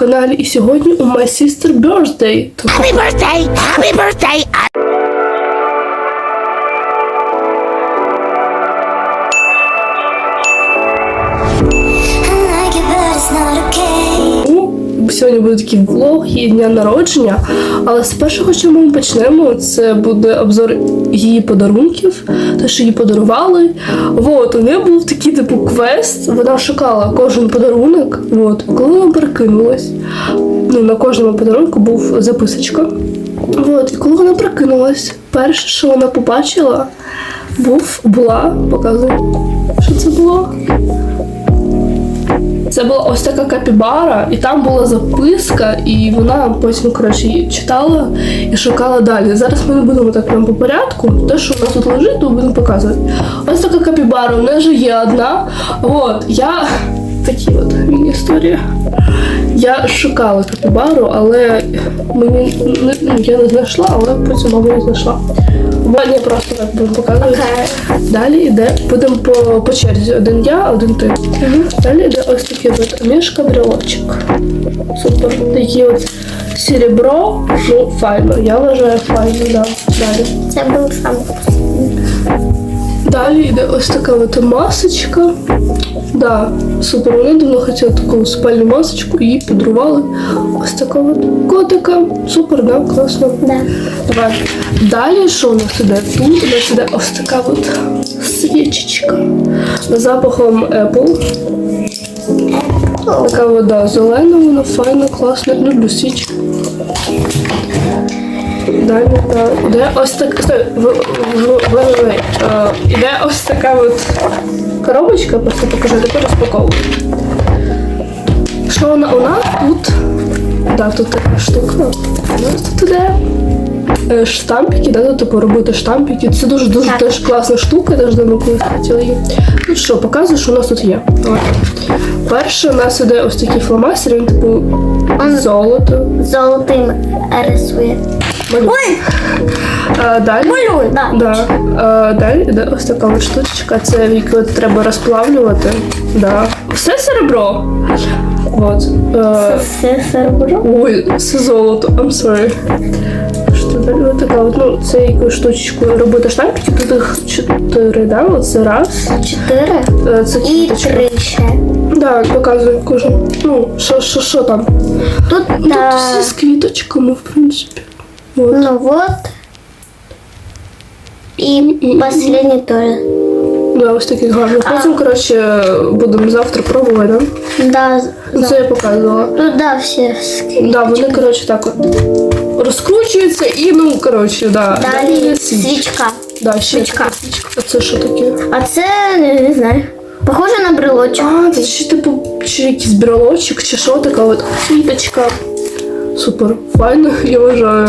каналі. І сьогодні у My Sister Birthday. Тобто Happy birthday! Happy birthday! Сьогодні буде такий влог її дня народження. Але спершу, що ми почнемо, це буде обзор її подарунків, те, що їй подарували. От, у неї був такий типу квест. Вона шукала кожен подарунок. От, коли вона перекинулась, ну, на кожному подарунку був записочка. От, і коли вона прикинулась, перше, що вона побачила, був була, показую, що це було. Це була ось така капібара, і там була записка, і вона потім коротше її читала і шукала далі. Зараз ми не будемо так прямо по порядку. Те, що у нас тут лежить, то будемо показувати. Ось така капібара, у неї же є одна. От, я такі от міні-історія. Я шукала капібару, але мені ну, я не знайшла, але потім не знайшла. Я просто так буду показувати. Далі йде, будемо по, по черзі. Один я, один ти. Далі йде ось такий от мішка брелочок. Супер. Такі от серебро, ну файно. Я вважаю файно, да. Далі. Це був сам Далі йде ось така от масочка. Да, супер. Вони давно хотіли таку спальну масочку їй подарували ось такого от котика. Супер, да, класно. Да. Давай. Далі що у нас іде? Тут у нас іде ось така от свічечка. За запахом Apple. Така вода зелена, вона файна, класна. Люблю свічки. Далі да, іде ось так. Е, іде ось така от коробочка, просто покажу, тепер розпаковую. Що вона у нас тут? Да, тут така штука. У нас тут іде е, штампики, да, типу робити штампики. Це дуже дуже Так. теж класна штука, теж давно колись хотіла її. Ну що, показую, що у нас тут є. Перше у нас іде ось такий фломастер, він типу золото. Золотим рисує. Ой! А, далі. Малюй, да. Да. А, далі йде ось така от штучка, це яку треба розплавлювати. Да. Все серебро. От. Е, Це серебро. Ой, це золото, I'm sorry. Що далі Ось така от, ну, це якусь штучку робити штампики, тут їх чотири, да? Оце раз. Чотири. Е, Це І квіточка. три ще. Да, показую кожен. Ну, що, що, що там? Тут, Тут та, все з квіточками, в принципі. От. ну вот. І последній теж. Да, ось такий гарний. Потім, коротше, будемо завтра пробувати, да? Да, Ну, Це я показувала. тут да, всі з Да, вони, коротше, так от розкручуються і, ну, коротше, да. Далі свічка. Да, ще свічка. така свічка. А це що таке? А це не, не знаю. Похоже на брелочок. А, це ще типу чи якийсь брелочок, чи що така от квіточка. Супер, файно, я вважаю.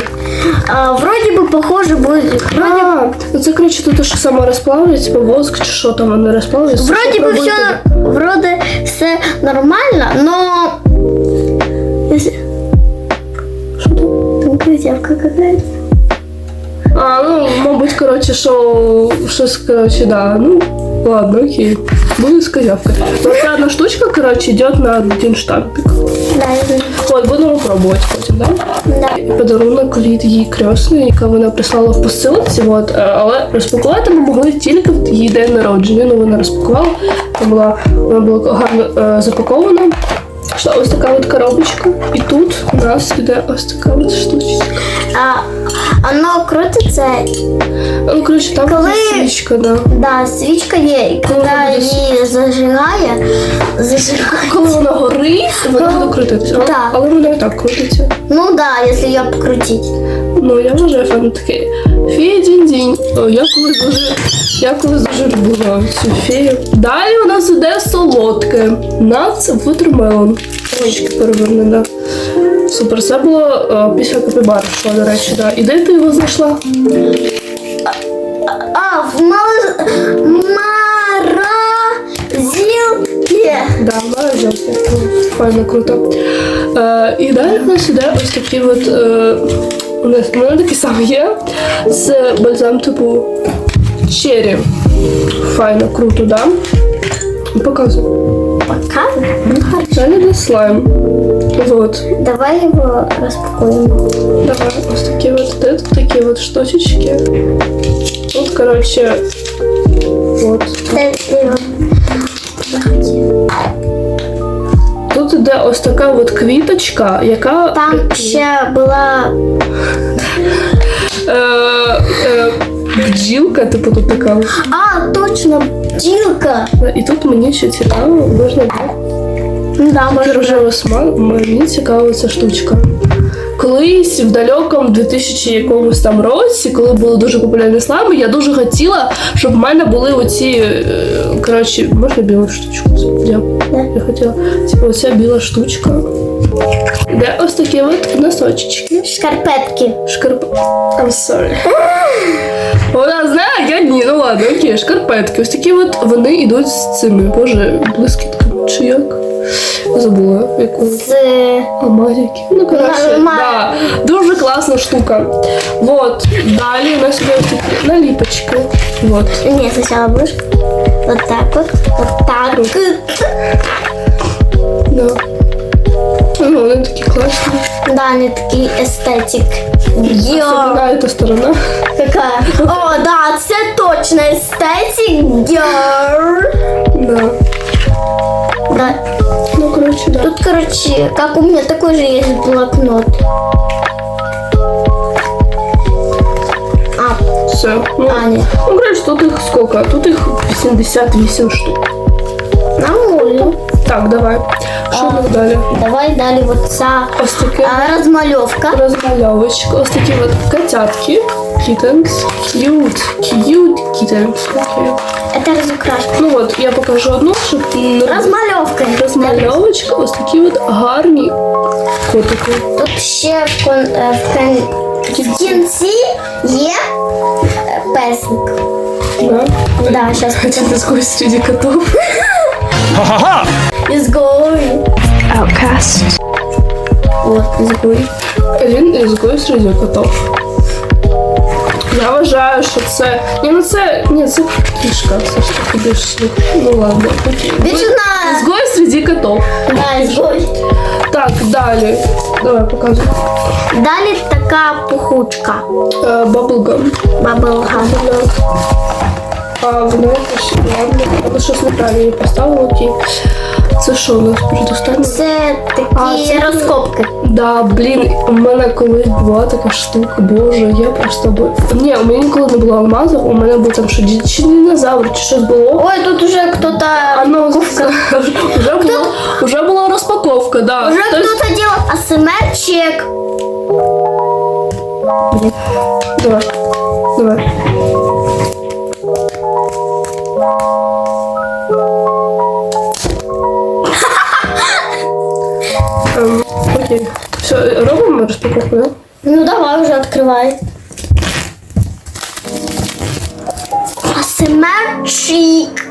А, вроді би похоже буде. Вроді, А, ну це коротше тут що саме розплавлюється, типу воск, чи що там воно розплавлюється. вроді би Попробуйте. все, вроде все нормально, но... Если... Що там? Там козявка какая-то. А, ну, мабуть, коротше, що щось, коротше, да, ну, ладно, окей. Буде з козявкою. Вот ця одна штучка, коротше, йде на один штампик. Да, я знаю. От, Будемо да? да. Подарунок від її крісної, яка вона прислала в посилці, от, е, але розпакувати ми могли тільки в її день народження. Ну, вона розпакувала, вона була, вона була гарно е, запакована. Ось така от коробочка, і тут у нас іде ось така от штучка. А, оно крутиться, Ну, коротше, там Коли- свічка, да. да, свічка є, і коли її зажигає, зажигає. Коли вона горить, вона буде крутитися. Але- Але вона і так крутиться. Ну да, если ее покрутить. Ну, я вважаю, фан такий фея-дінь-дінь. О, Я колись дуже, я колись дуже любила цю фею. Далі у нас іде солодке. Нац Watermelon. Трошки перевернена. Супер, це було е, після капібар, що, до речі, да. І де ти його знайшла? А, в мал... морозилке. Да, морозилки. Файно круто. Е, і далі у нас іде ось такий от. Е, у нас мене такий самий є. З бальзам типу черрі. Файно, круто, да? Показуй. Ну, хорошо. Далі слайм. Вот. Давай его распакуем. Давай, ось такі от, де тут такі от штучечки. Тут, короче, вот. Тут іде ось така от квіточка, яка Там ще була е, е, бджілка, типу тут така. А, точно, бджілка. І тут мені ще цікаво, можна Ну да, рожева смак, мені цікава ця штучка. Колись в далекому 2000 якомусь там році, коли були дуже популярні слайми, я дуже хотіла, щоб в мене були оці. е, Коротше, можна білу штучку? Я, я хотіла. Типу, оця біла штучка. Де ось такі от носочечки. Шкарпетки. Шкарп... I'm sorry. Вона знає, я ні, ну ладно, окей, шкарпетки. Ось такі от вони йдуть з цими, боже, блискітками. Чи як? Забула, яку. З Алмазики. Ну, коротше, да. Дуже класна штука. Вот. Далі у нас є ось такі наліпочки. Вот. Ні, спочатку будеш. Вот так вот. Вот так. Да. Ну, вони такі класні. Да, они такие естетик. Йо. Особливо эта сторона. Какая? О, да, це точно естетик. Girl. Да. Да. Ну, коротше, да. Тут, короче, как у меня такой же есть блокнот. А, Все. Ну, а, нет. ну, коротше, тут їх скільки? Тут їх 88 штук. Нормально. Так, давай. Що у далі? Давай далі вот ця Ось таке а, розмальовка. розмальовочка. Ось такі от котятки. Kittens. Cute. Cute kittens. Окей. Это разукрашка. Ну от, я покажу одну, щоб Розмальовка. розмальовочка. Ось такі от гарні котики. Тут ще в, кон, е, в, кон, в кінці є е, песик. Да. Да, щас Хотя сквозь среди котов. Ізгой. Outcast. От, ізгой. Він ізгой серед котов. Я вважаю, що це. Ні, ну це. Ні, це кішка. Все ж таки більш. Ну ладно, окей. Більше на... Ізгой серед котов. Да, ізгой. Так, далі. Давай показуй. Далі така пухучка. Е, Bubblegum. Баблгам. А вона якось ладно. Вона щось неправильно поставила, окей. Це що у нас передостаннє? Це А, це- розкопки. Да, блін, у мене колись була така штука, боже, я просто бо. Ні, у мене ніколи не було алмазів, у мене був там що чи динозавр, чи щось було. Ой, тут уже кто-то... А ну, вже була, вже була розпаковка, да. Уже Тобто- кто-то делал АСМР-чек. Давай, давай. Окей. Все, робимо розпаковку, да? Ну давай уже открывай. АСМР-чик.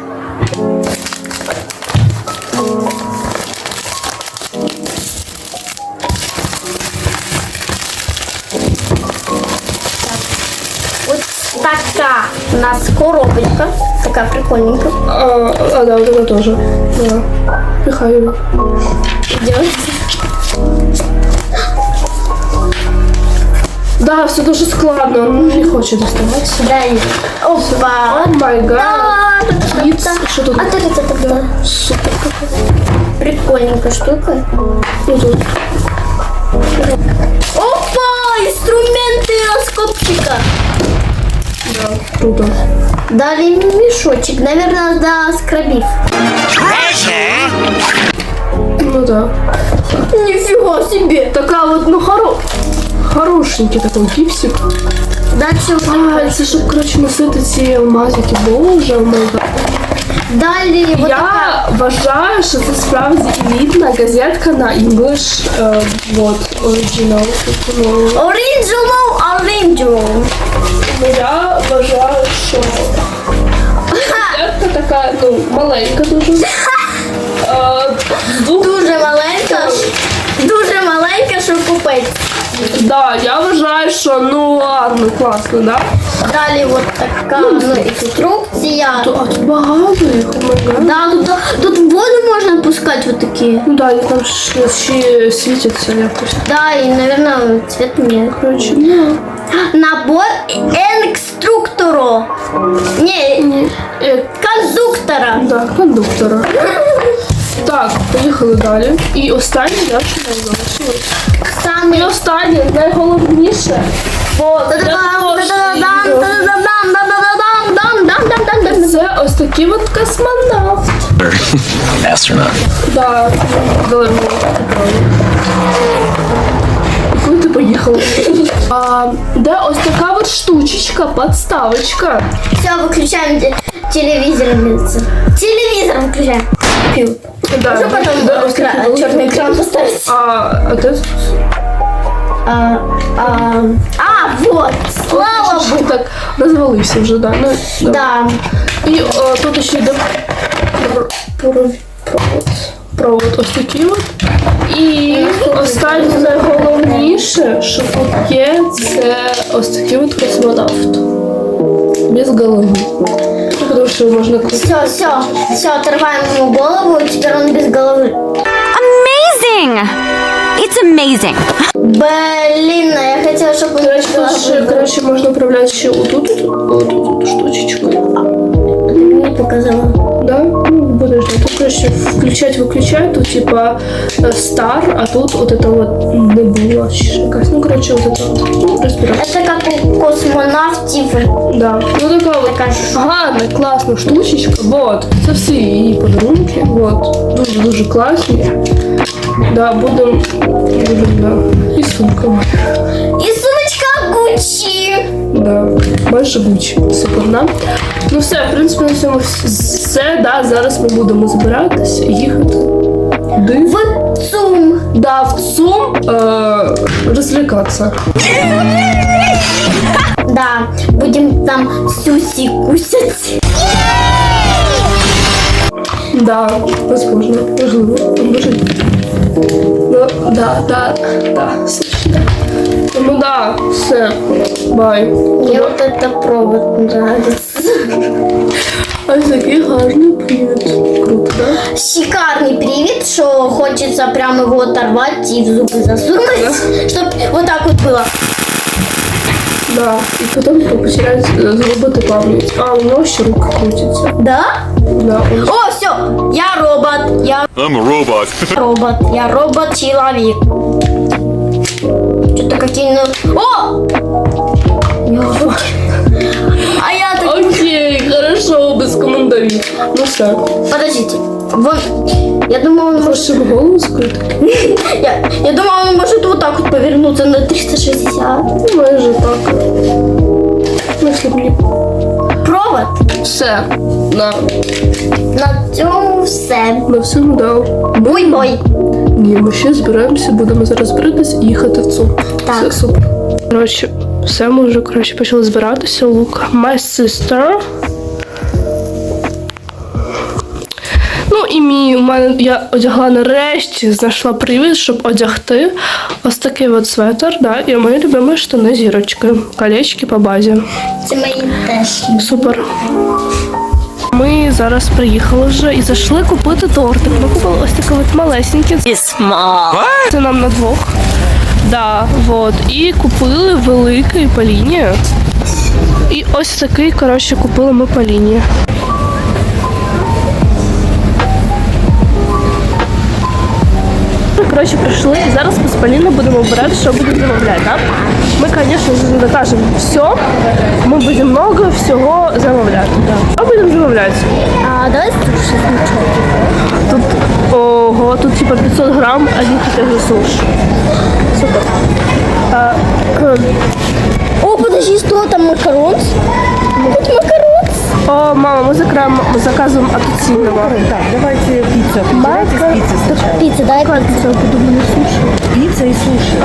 Нас коробочка. Такая прикольненькая. А, а да, вот это тоже. Да. Пихай ее. Идет. Да, все дуже складно, ну не хоче доставатися. Дай. Опа. О май гад. Да, да, да. Що тут? А та та та Супер. Прикольненькая штука. Ну тут. Опа! Инструменты раскопчика. Круто. Дали мешочек. Наверное, да, скрабив. Ну да. Нифига себе. Така от, ну хоро... Хорошенький такий гіпсик. Дальше А, це щоб, коротше, носити ці алмазики. Боже, мой гад. дали вот Я такая. вважаю, що це справді елітна газетка на English. Е, вот. Ну, Original Original. Ну, я вважаю, що газетка така, ну, маленька дуже. З двох- Дуже маленька. Дуже маленька, щоб купити. Да, я вважаю, що ну ладно, класно, да? Далі от така ну, інструкція. То, а тут багато їх, май гад. Да, тут, тут воду можна пускати вот такі. Ну да, вони там ще, ще світяться якось. Да, і, наверное, цвет мне. Коротше, ну. Набор інструктору. Не, кондуктора. да, кондуктора. Так, поїхали далі. І останнє, да, що нам залишилось. І Саме останнє, найголовніше. Бо для того, що Це ось такий от космонавт. Astronaut. Да, далеко правильно. Куди ти поїхала? А, де ось така от штучечка, подставочка. Все, выключаем те- телевизор. Телевизор выключаем. Пью. Да, Можно потом де ось такий великий- черный экран поставить? А, а тут? А, а, а, вот. Слава богу. Так, розвалився вже, да. Ну, да. Да. І тут ще йде пр- пр- провод. Провод ось такий от. І останнє найголовніше, що тут є, це ось такий от космонавт. Без голови. Ну, Тому що можна Все, все, все, отрываем ему голову, теперь он без головы. Amazing! It's amazing. Блин, а я хотела, чтобы он без Тут ще, головы. коротше, можна управляти ще отут, отут, штучечкою. Не показала. Да? Ну, будеш, да. Тут, короче, включать, выключать, тут типа э, стар, а тут вот это вот не было. ще якась. Ну, короче, вот это вот. Ну, разбираться. Это как у космонавтів. Да. Ну, така вот Така. гарна, класна штучечка. Вот. Це всі її подарунки. Вот. Дуже-дуже класні. Да, будемо, будем, да. І сумка. І сумочка Гуччі. Да, майже. Супер, да? Ну все, в принципі, на цьому все. Да, зараз ми будемо збиратися і їхати. Куди? В ЦУМ. Да, в ЦУМ э, развлекаться. Да, будем там сюси кусать. Да, возможно, можливо, може. Да, да, да, слушай. Ну да, все, бай. Мне вот это провод нравится. Ось такий гарний привід. Круто, да? Шикарный привид, что хочется прям его оторвать и в зубы засунуть, чтобы вот так вот было. Да. И потом потерять, э, заработать память. А, у него еще рука крутится. Да? Да, он О, все, я робот, я I'm a robot. робот, я робот-человек. Что-то какие... ну- О! А я так... Окей, хорошо, без коментарів. Ну все. Подождите. Вот, я думала, он может... Скрити? Я, я думала, он может вот так вот повернуться на 360. Ну, майже так. Ну, якщо б не... Провод. Все. На, На цьому все. на всьому дав. Буй-бой. Ні, ми ще збираємося, будемо зараз збиратися і їхати в ЦУМ. Так. Все супер. Коротше, все, ми вже коротше, почали збиратися. Лук. My sister. Ну і мій, у мене я одягла нарешті, знайшла привід, щоб одягти ось такий от светр, да, і мої любимі штани зірочки, колечки по базі. Це мої теж. Супер. Ми зараз приїхали вже і зайшли купити тортик. Ми купили ось такий от малесенький. Це нам на двох. Да, вот. І купили великий Поліні. І ось такий, коротше, купили ми Поліні. Ми, коротше, прийшли і зараз ми з Поліною будемо обирати, що будемо замовляти, так? Ми, звісно, не кажемо все. Ми будемо много всього замовляти. Да. Що будемо замовляти? А давай суші спочатку. Тут ого, тут типа 500 грам, один такий же суш. Супер. А, к- О, подожди, что там макаронс? Тут макаронс. О, мама, мы закроем, мы заказываем от сильного. Так, давайте пицца. Давайте с пиццы сначала. Пицца, давай пицца. Пицца и суши.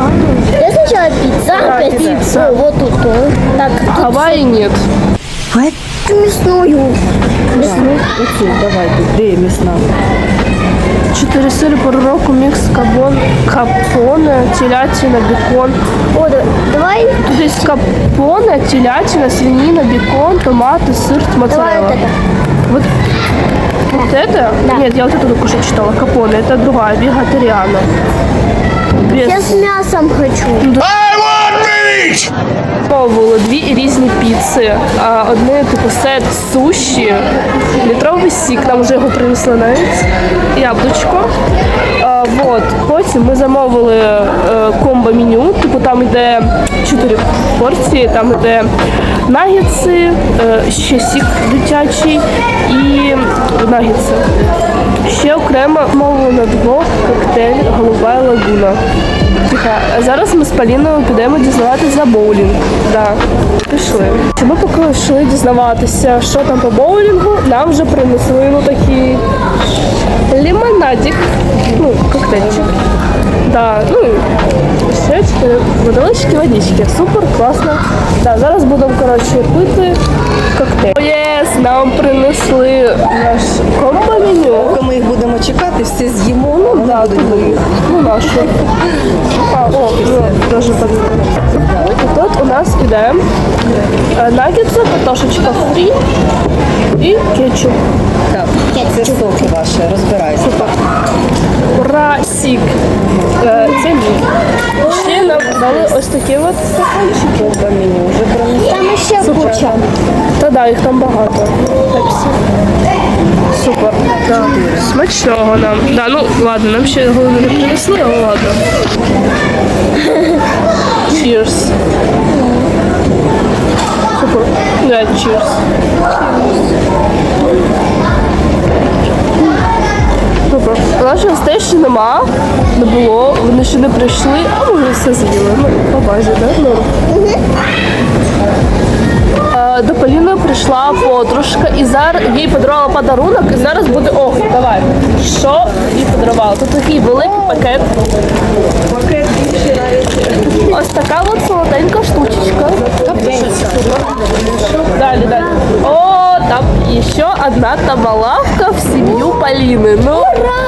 Я сначала пицца, Давайте, опять да. пицца. О, вот тут. э. Так, тут Гавайи нет. мясную. Вот тут, давайте, где мясна? 4 сири року мікс кабон, капоне, телятина, бекон. О, да- давай, Тут есть капоне, телятина, свинина, бекон, томаты, сыр, давай моцарелла. вот это. Вот, вот это? Нет, я вот эту только что читала. Капоне, это другая, вегетариана. Без... Я с мясом хочу. Пробували дві різні піци. Одне типу сет суші, літровий сік, нам вже його принесли навіть, яблучко. А. Потім ми замовили е, комбо-меню, типу там йде 4 порції, там йде нагетси, е, ще сік дитячий і нагетси. Ще окремо мову на двох коктейль Голуба лагуна. Тихо, а зараз ми з Поліною підемо дізнаватися за боулінг. Да. Пішли. Ми поки йшли дізнаватися, що там по боулінгу, нам вже принесли ну такий лимонадик, ну, коктейльчик. Да, ну ще чотири водички. Супер, класно. Да, зараз будемо коротше пити коктейль. Єс, нам принесли наш комбо-меню. Поки ми їх будемо чекати, все з'їмо, ну, Да, будуть. Ну, нашу. О, дуже подобається. Тут у нас іде е, наггетси, картошечка фрі і кетчуп. Так, це соки ваші, розбирайся. Ура, сік. Е, Це мій. Ще ось такі от стаканчики. По меню вже принесли. Там ще куча. Та да, їх там багато. Пепсі. Супер. Да. Смачного нам. Да, ну ладно, нам ще головне не принесли, але ладно. Cheers. Супер. Да, cheers. Супер. Нас ще гостей ще нема, не було, вони ще не прийшли, а ми вже все з'їли. Ну, по базі, да? Ну. До Поліни прийшла подружка і зараз їй подарувала подарунок, і зараз буде огляд. Давай. Що їй подарувала? Тут такий великий пакет. Пакет. Ось така от солоденька штучечка. Далі, далі. О, там еще одна табалавка в сім'ю Поліни. Ну,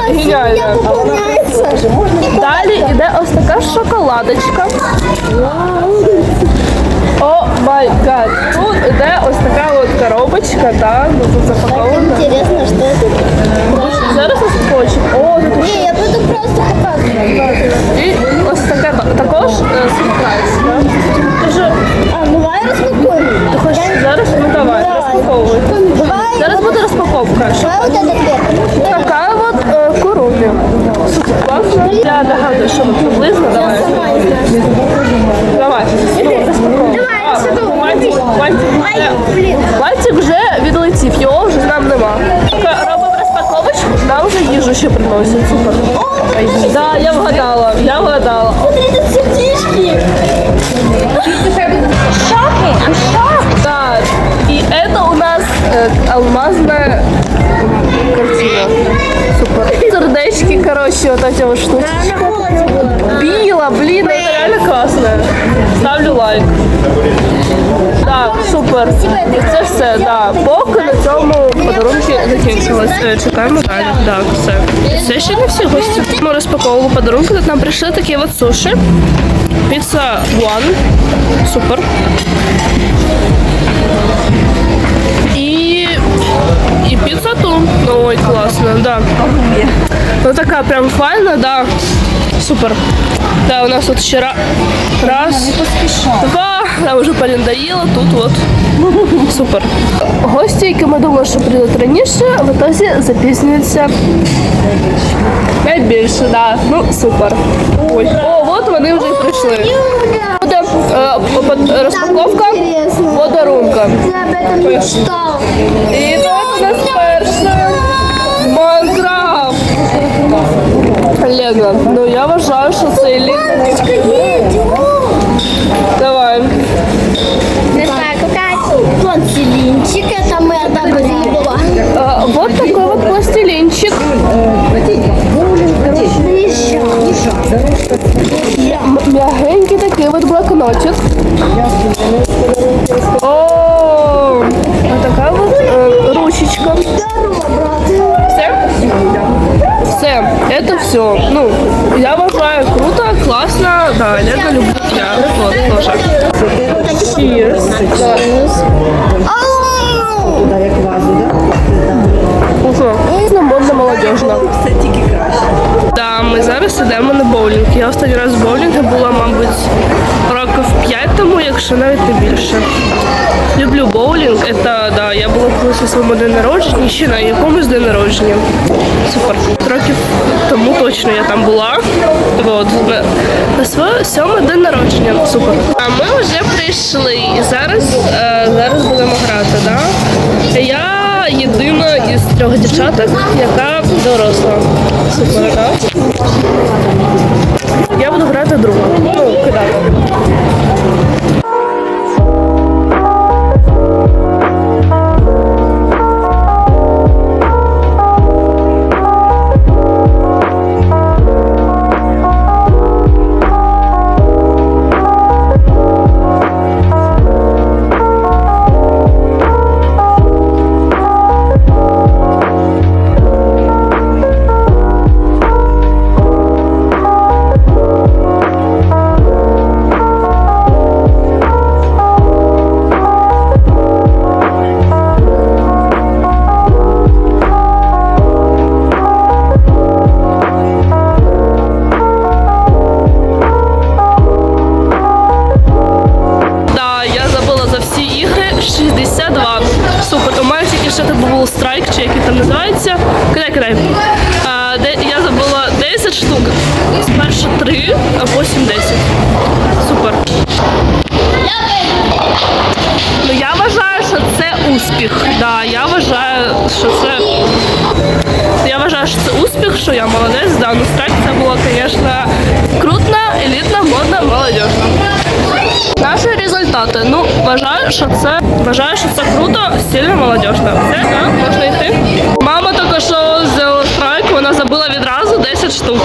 геніально. Пополняется. Далі йде ось така шоколадочка О май гад. Тут іде ось така от коробочка, так, ну тут запакована. Интересно, что это? Зараз розпочек. О, тут Не, я буду просто показывать. і ось таке та- також е, сюрприз. Да? Дуже А, давай распакуем. ти хочеш зараз? Ну давай, розпаковуй. Давай, Зараз буде розпаковка. Що давай вот этот первый. така от е, коробка. Супер класно. Я догадую, що тут приблизно. Давай. Сама не знаю. відлетів, його вже нам нема. Поки робимо розпаковочку, нам вже їжу ще приносять. Супер. Да, я вгадала, я вгадала. Смотри, тут сердечки. Shocking! I'm shocked! Да, и это у нас э, алмазная картина. Супер. Сердечки, короче, вот эти вот штуки. На холоде классно. Ставлю лайк. Да, супер. Це все, да. Поки на цьому подарунки закінчились. Е, Чекаємо далі. Так, все. Це ще не всі гості. Ми розпаковували подарунки. Тут нам прийшли такі от суші. Піца One. Супер. І, і піца ту. Ой, класно, да. Ну така прям файна, да. Супер. Да, у нас тут ще ра- раз, два, там вже поліндоїла, тут от. Супер. Гості, які ми думали, що прийдуть раніше, в ітозі запізнюються найбільше, да. Ну, супер. Ой. О, от вони вже і прийшли. Буде е, розпаковка подарунка. Я об этом мечтал. І тут у нас перше. Майнкрафт. Лего. Ну я вважаю, що це едем. Давай. Не знаю, какая пластилинчик, это мы одобрила. А, вот такой вот пластилинчик. Мягенький такий вот блокнотик. Все. Ну, я вважаю круто, класно, да, Лего люблю я. Вот, тоже. Cheers. Да, як вазу, да? Угу. Модно молодежно. Все тільки краще. Да, ми зараз йдемо на боулінг. Я останній раз в боулінгу була, мабуть, років 5 тому, якщо навіть не більше. Люблю боулінг. Это, да, я була колись на своєму день народження, ще на якомусь день народження. Супер. Років тому точно я там була. Вот. На, на своє сьоме день народження. Супер. А ми вже прийшли і зараз, е, зараз будемо грати, да? Я єдина із трьох дівчаток, яка доросла. Супер, так? Я буду грати друга. Ну, кидати. Вважаю, що це успіх, що я молодець. Да, ну страйк це було, звісно, крутно, елітно, модно, молодежно. Наші результати. Ну, вважаю, що це вважаю, що це круто, сильно молодежно. Все, да, можна йти. Мама тільки що зробила страйк, вона забила відразу 10 штук.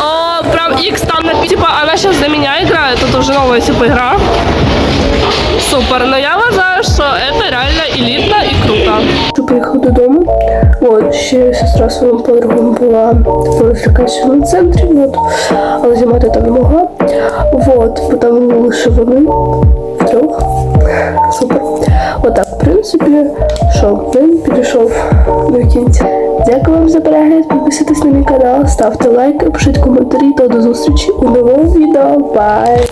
О, прям X там типа, вона зараз за мене грає, тут уже нова типа гра. Супер, но я вважаю, що це реально елітно і круто. Що приїхав додому. От, ще сестра своїм подругом була в розвлекательному центрі, от, але знімати там не могла. Там були лише вони втрьох. Супер. Отак, в принципі, що, він підійшов до кінця. Дякую вам за перегляд, підписуйтесь на мій канал, ставте лайк, пишіть коментарі та до зустрічі у новому відео. Бай!